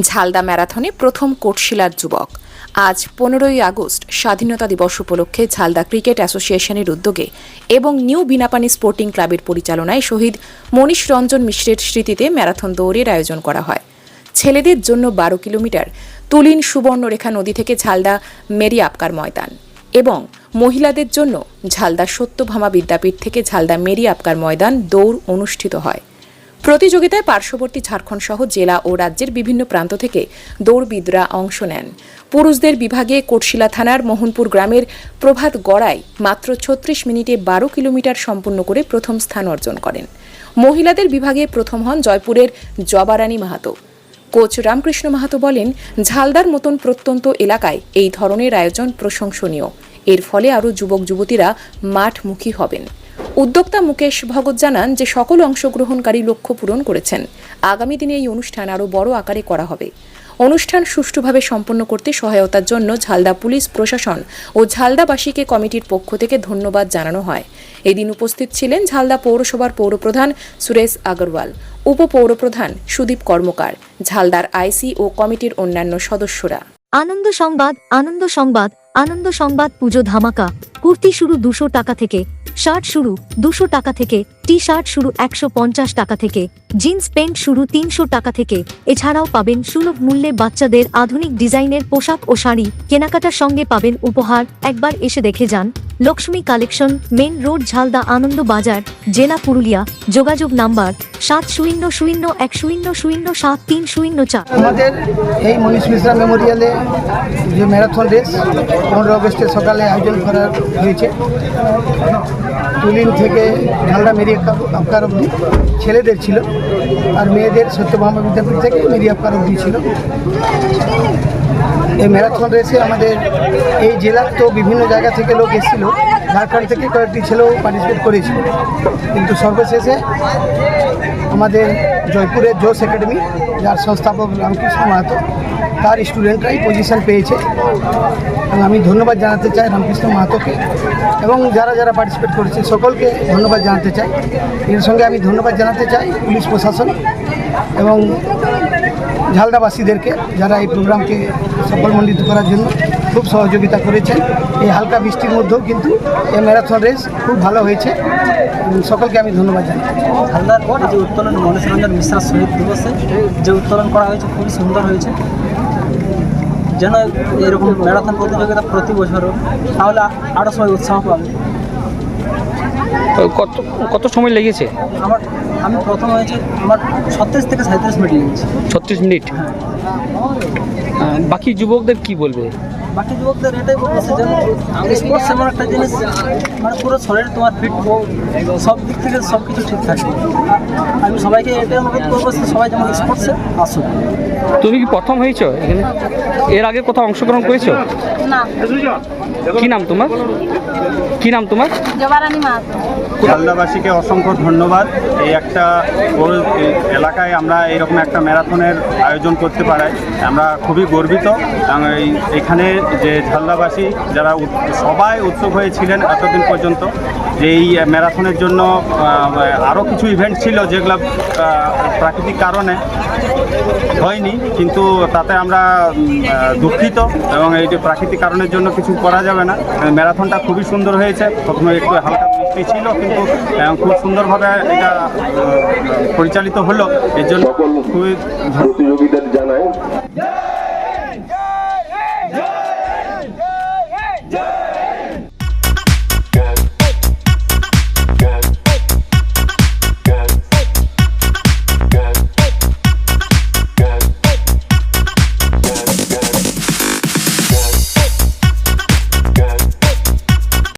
ঝালদা ম্যারাথনে প্রথম কোটশিলার যুবক। আজ পনেরোই আগস্ট, স্বাধীনতা দিবস উপলক্ষে ঝালদা ক্রিকেট অ্যাসোসিয়েশনের উদ্যোগে এবং নিউ বিনাপানি স্পোর্টিং ক্লাবের পরিচালনায় শহীদ মনীষ রঞ্জন মিশ্রের স্মৃতিতে ম্যারাথন দৌড়ের আয়োজন করা হয়। ছেলেদের জন্য বারো কিলোমিটার, তুলিন সুবর্ণরেখা নদী থেকে ঝালদা মেরি আপকার ময়দান এবং মহিলাদের জন্য ঝালদা সত্যভামা বিদ্যাপীঠ থেকে ঝালদা মেরি আপকার ময়দান দৌড় অনুষ্ঠিত হয়। প্রতিযোগিতায় পার্শ্ববর্তী ঝাড়খণ্ড সহ জেলা ও রাজ্যের বিভিন্ন প্রান্ত থেকে দৌড়বিদরা অংশ নেন। পুরুষদের বিভাগে কোটশিলা থানার মোহনপুর গ্রামের প্রভাত গড়াই মাত্র ছত্রিশ মিনিটে বারো কিলোমিটার সম্পূর্ণ করে প্রথম স্থান অর্জন করেন। মহিলাদের বিভাগে প্রথম হন জয়পুরের জবারানী মাহাতো। কোচ রামকৃষ্ণ মাহাতো বলেন, ঝালদার মতন প্রত্যন্ত এলাকায় এই ধরনের আয়োজন প্রশংসনীয়। এর ফলে আরও যুবক যুবতীরা মাঠমুখী হবেন। উদ্যোক্তা মুকেশ ভগত জানান যে সকল অংশগ্রহণকারী লক্ষ্য পূরণ করেছেন। আগামী দিনে এই অনুষ্ঠান আরও বড় আকারে করা হবে। অনুষ্ঠান সুষ্ঠুভাবে সম্পন্ন করতে সহায়তার জন্য ঝালদা পুলিশ, প্রশাসন ও ঝালদাবাসীকে কমিটির পক্ষ থেকে ধন্যবাদ জানানো হয়। এদিন উপস্থিত ছিলেন ঝালদা পৌরসভার পৌরপ্রধান সুরেশ আগরওয়াল, উপপৌরপ্রধান সুদীপ কর্মকার, ঝালদার আইসি ও কমিটির অন্যান্য সদস্যরা। আনন্দ সংবাদ আনন্দ সংবাদ আনন্দ সংবাদ পুজো ধামাকা। কুর্তি শুরু দুশো টাকা থেকে শার্ট শুরু দুশো টাকা থেকে টি শার্ট শুরু একশো পঞ্চাশ টাকা থেকে, জিন্স প্যান্ট শুরু তিনশো টাকা থেকে। এছাড়াও পাবেন সুলভ মূল্যে বাচ্চাদের আধুনিক ডিজাইনের পোশাক ও শাড়ি। কেনাকাটার সঙ্গে পাবেন উপহার। একবার এসে দেখে যান। Lakshmi collection, main road, Jhalda, Ananda Bazar, জেলা পুরুলিয়া, যোগাযোগ নাম্বার সাত শূন্য শূন্য এক শূন্য শূন্য সাত তিন শূন্য চার। আমাদের এই মনীষ মিশ্রা মেমোরিয়ালে যে ম্যারাথন রেস, পনেরো আগস্টে সকালে আয়োজন করা হয়েছে। তুলিন থেকে ঝালদা মেরি আফকার অব্দি ছেলেদের ছিল, আর মেয়েদের সত্যভামা বিদ্যাপীঠ থেকে মেরি আফকার অব্দি ছিল। এই ম্যারাথন রেসে আমাদের এই জেলার তো বিভিন্ন জায়গা থেকে লোক এসেছিল। ঝাড়খণ্ড থেকে কয়েকটি ছেলেও পার্টিসিপেট করেছিল। কিন্তু সর্বশেষে আমাদের জয়পুরের জোস একাডেমি, যার সংস্থাপক রামকৃষ্ণ মাহাতো, তার স্টুডেন্টরাই পজিশন পেয়েছে। এবং আমি ধন্যবাদ জানাতে চাই রামকৃষ্ণ মাহাতোকে। এবং যারা যারা পার্টিসিপেট করেছে, সকলকে ধন্যবাদ জানাতে চাই। এর সঙ্গে আমি ধন্যবাদ জানাতে চাই পুলিশ প্রশাসন এবং ঝালদাবাসীদেরকে যারা এই প্রোগ্রামকে সফলমণ্ডিত করার জন্য খুব সহযোগিতা করেছেন। এই হালকা বৃষ্টির মধ্যেও কিন্তু এই ম্যারাথন রেস খুব ভালো হয়েছে। সকলকে আমি ধন্যবাদ জানাই। হালদার পর যে উত্তোলন মনীষ রঞ্জন মিশ্রা শহীদ দিবসে যে উত্তোলন করা হয়েছে খুবই সুন্দর হয়েছে। যেন এরকম ম্যারাথন প্রতিযোগিতা প্রতি বছর তাহলে আরও সবাই উৎসাহ পাবে। কত কত সময় লেগেছে? আমার আমি প্রথম হয়েছে আমার ছত্রিশ থেকে সাঁত্রিশ মিনিট লেগেছে। ছত্রিশ মিনিট? বাকি যুবকদের কি বলবে? বাকি যুবকদের এটাই বলছে যেন স্পোর্টস এমন একটা জিনিস মানে পুরো শরীর তোমার ফিট সব দিক থেকে সব কিছু ঠিক থাকে আমি সবাইকে এটাই অনুরোধ করব সবাই যেমন স্পোর্টসে আসুক। তুমি কি প্রথম হয়েছ এখানে? এর আগে কোথাও অংশগ্রহণ করেছ? না। কি নাম তোমার? কি নাম তোমার? জবারানী মাহাতো ঝালদাবাসীকে অসংখ্য ধন্যবাদ। এই একটা বড় এলাকায় আমরা এইরকম একটা ম্যারাথনের আয়োজন করতে পারাই আমরা খুবই গর্বিত। এবং এই এখানে যে ঝালদাবাসী যারা সবাই উৎসুক হয়েছিলেন এতদিন পর্যন্ত যে এই ম্যারাথনের জন্য আরও কিছু ইভেন্ট ছিল যেগুলো প্রাকৃতিক কারণে হয়নি কিন্তু তাতে আমরা দুঃখিত এবং এই যে প্রাকৃতিক কারণের জন্য কিছু করা যাবে না। ম্যারাথনটা খুবই সুন্দর হয়েছে। প্রথমে একটু হালকা বৃষ্টি ছিল কিন্তু খুব সুন্দরভাবে এটা পরিচালিত হলো। এর জন্য খুবই প্রতিযোগীদের জানাই।